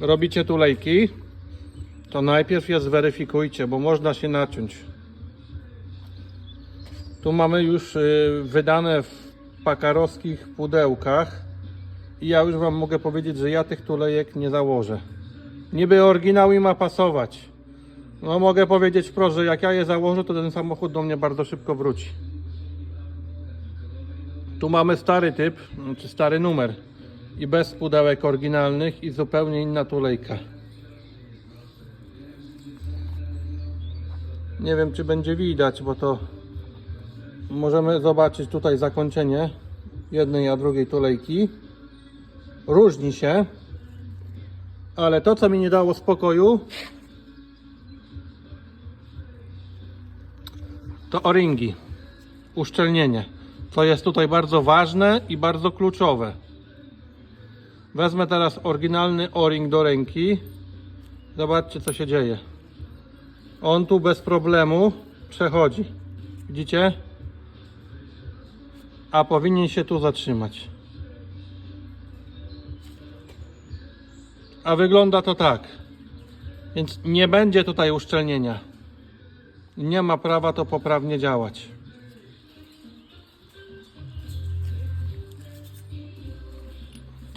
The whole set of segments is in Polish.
robicie tulejki, to najpierw je zweryfikujcie, bo można się naciąć. Tu mamy już y, wydane w pakarowskich pudełkach i ja już Wam mogę powiedzieć, że ja tych tulejek nie założę. Niby oryginał i ma pasować. No mogę powiedzieć wprost, że jak ja je założę, to ten samochód do mnie bardzo szybko wróci. Tu mamy stary typ, czy stary numer i bez pudełek oryginalnych i zupełnie inna tulejka. Nie wiem czy będzie widać, bo to możemy zobaczyć tutaj zakończenie jednej a drugiej tulejki. Różni się, ale to co mi nie dało spokoju to o-ringi, uszczelnienie. To jest tutaj bardzo ważne i bardzo kluczowe. Wezmę teraz oryginalny o-ring do ręki. Zobaczcie co się dzieje. On tu bez problemu przechodzi. Widzicie? A powinien się tu zatrzymać. A wygląda to tak. Więc nie będzie tutaj uszczelnienia. Nie ma prawa to poprawnie działać.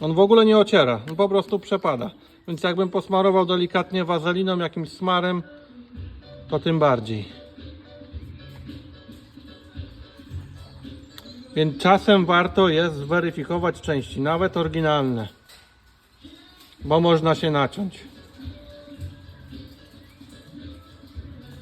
On w ogóle nie ociera, on po prostu przepada. Więc jakbym posmarował delikatnie wazeliną, jakimś smarem, to tym bardziej. Więc czasem warto jest zweryfikować części, nawet oryginalne, bo można się naciąć.